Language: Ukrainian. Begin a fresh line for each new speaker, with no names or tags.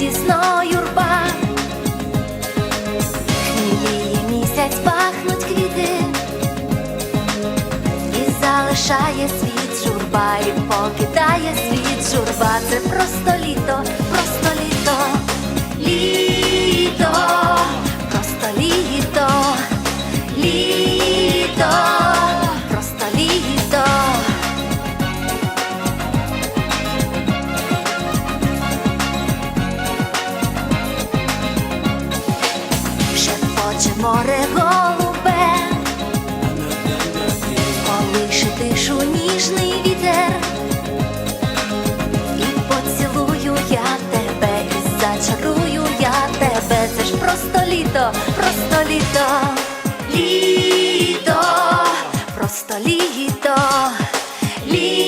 радісно юрба. Хміліє місяць пахнуть квіти, і залишає світ журба, і покидає світ журба. Це просто літо, просто літо, літо, просто літо, літо, море голубе, полише тишу ніжний вітер, і поцілую я тебе, і зачарую я тебе, це ж просто літо, просто літо, літо, просто літо, літо.